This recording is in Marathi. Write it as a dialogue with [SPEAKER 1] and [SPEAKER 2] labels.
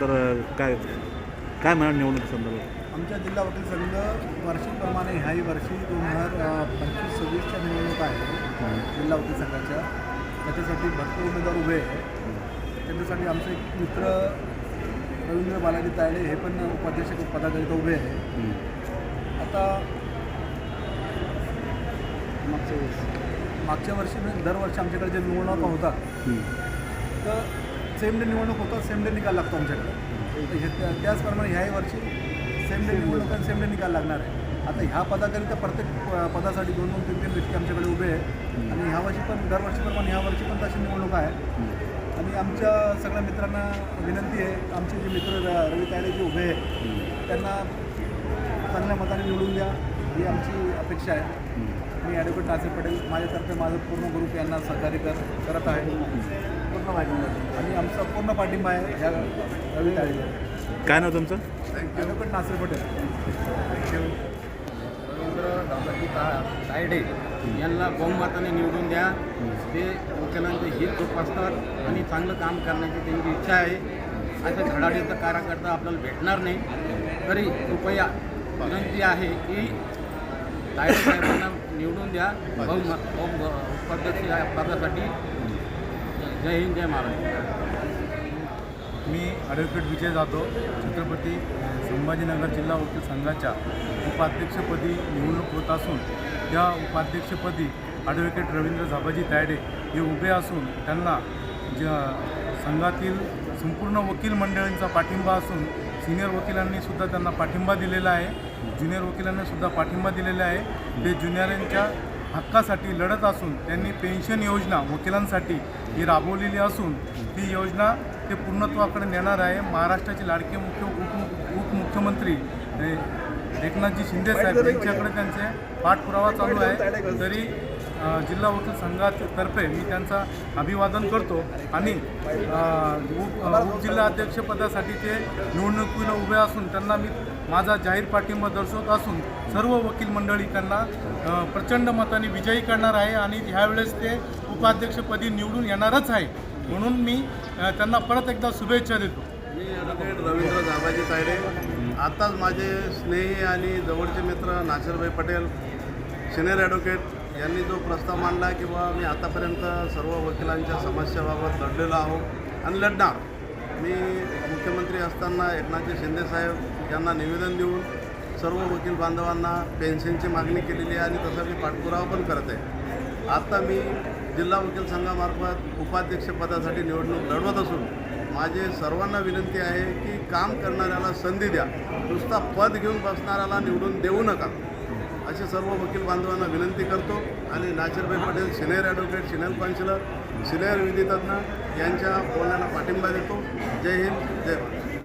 [SPEAKER 1] तर काय काय म्हणा निवडणूक संदर्भात?
[SPEAKER 2] आमच्या जिल्हा वकील संघ वर्षीप्रमाणे ह्याही वर्षी दोन हजार पंचवीस सव्वीसच्या निवडणुका आहेत जिल्हा वकील संघाच्या. त्याच्यासाठी भरपूर उमेदवार उभे आहे त्याच्यासाठी आमचे एक मित्र रवींद्र बालाजी तायडे हे पण उपाध्यक्ष पदाकरिता उभे आहे. आता मागच्या वर्षी मागच्या वर्षी म्हणजे दरवर्षी आमच्याकडे जे निवडणुका होतात. तर सेम डे निवडणूक होतात सेम डे निकाल लागतो आमच्याकडे. हे- त्या- त्याचप्रमाणे ह्याही वर्षी सेम डे निवडणूक आणि सेम डे निकाल लागणार आहे. आता ह्या पदाकरिता प्रत्येक प- पदासाठी दोन दोन तीन तीन व्यक्ती आमच्याकडे उभे आहेत. आणि ह्या वर्षी पण दरवर्षीप्रमाणे ह्या वर्षी पण तशी निवडणूक आहे. आणि आमच्या सगळ्या मित्रांना विनंती आहे आमचे जे मित्र र- रवी तायडे जे उभे आहेत त्यांना चांगल्या मताने निवडून द्या. ही आमची अपेक्षा आहे. मी ॲडव्होकेट नासिर पटेल. माझ्यातर्फे माझं पूर्ण ग्रुप यांना सहकार्य कर करत आहे. पूर्ण माहिती आमचा पूर्ण पाठिंबा आहे ह्या
[SPEAKER 1] काय नाव तुमचं?
[SPEAKER 2] ॲडव्होकेट नासिर पटेल.
[SPEAKER 3] रवींद्र दादाजी तायडे यांना बहुमताने निवडून द्या. ते वकिलांचे हित जोपासतात आणि चांगलं काम करण्याची त्यांची इच्छा आहे. असं धडाडीचा कार्यकर्ता आपल्याला भेटणार नाही. तरी कृपया विनंती आहे की तायडे साहेबांना निवडून द्या. बहुमत बहु उपाध्यक्ष या पदासाठी जय हिंद जय महाराष्ट्र.
[SPEAKER 4] मी ॲडव्होकेट विजय जाधव छत्रपती संभाजीनगर जिल्हा वकील संघाच्या उपाध्यक्षपदी निवडणूक होत असून त्या उपाध्यक्षपदी ॲडव्होकेट रवींद्र झाबाजी तायडे हे उभे असून त्यांना ज संघातील संपूर्ण वकील मंडळींचा पाठिंबा असून सिनियर वकिलांनीसुद्धा त्यांना पाठिंबा दिलेला आहे. ज्युनियर वकिलांनीसुद्धा पाठिंबा दिलेला आहे. ते ज्युनियरांच्या हक्कासाठी लढत असून त्यांनी पेन्शन योजना वकिलांसाठी ही राबवलेली असून ही योजना ते पूर्णत्वाकडे नेणार आहे. महाराष्ट्राचे लाडके मुख्य उप उपमुख्यमंत्री एकनाथजी शिंदे साहेब यांच्याकडे त्यांचे पाठपुरावा चालू आहे. तरी जिल्हा वकील संघातर्फे मी त्यांचा अभिवादन करतो आणि अ, उपजिल्हा अध्यक्षपदासाठी ते निवडणुकीला उभे असून त्यांना मी माझा जाहीर पाठिंबा दर्शवत असून सर्व वकील मंडळी त्यांना प्रचंड मताने विजयी करणार आहे आणि ह्यावेळेस ते उपाध्यक्षपदी निवडून येणारच आहे. म्हणून मी त्यांना परत एकदा शुभेच्छा देतो.
[SPEAKER 5] मी ॲडव्होकेट रवींद्र दाबाजी तायडे. आत्ताच माझे स्नेही आणि जवळचे मित्र नासिरभाई पटेल सिनियर ॲडव्होकेट यांनी जो प्रस्ताव मांडला किंवा मी आतापर्यंत सर्व वकिलांच्या समस्याबाबत लढलेलो आहो आणि लढणार. मी मुख्यमंत्री असताना एकनाथजी शिंदेसाहेब यांना निवेदन देऊन सर्व वकील बांधवांना पेन्शनची मागणी केलेली आहे आणि तसा मी पाठपुरावा पण करत आहे. आता मी जिल्हा वकील संघामार्फत उपाध्यक्षपदासाठी निवडणूक लढवत असून माझे सर्वांना विनंती आहे की काम करणाऱ्याला संधी द्या. नुसता पद घेऊन बसणाऱ्याला निवडून देऊ नका. असे सर्व वकील बांधवांना विनंती करतो आणि Nacharbhai Patel senior advocate senior councillor senior विधितज्ञ यांच्या बोलण्याला पाठिंबा देतो. जय हिंद जय भारत.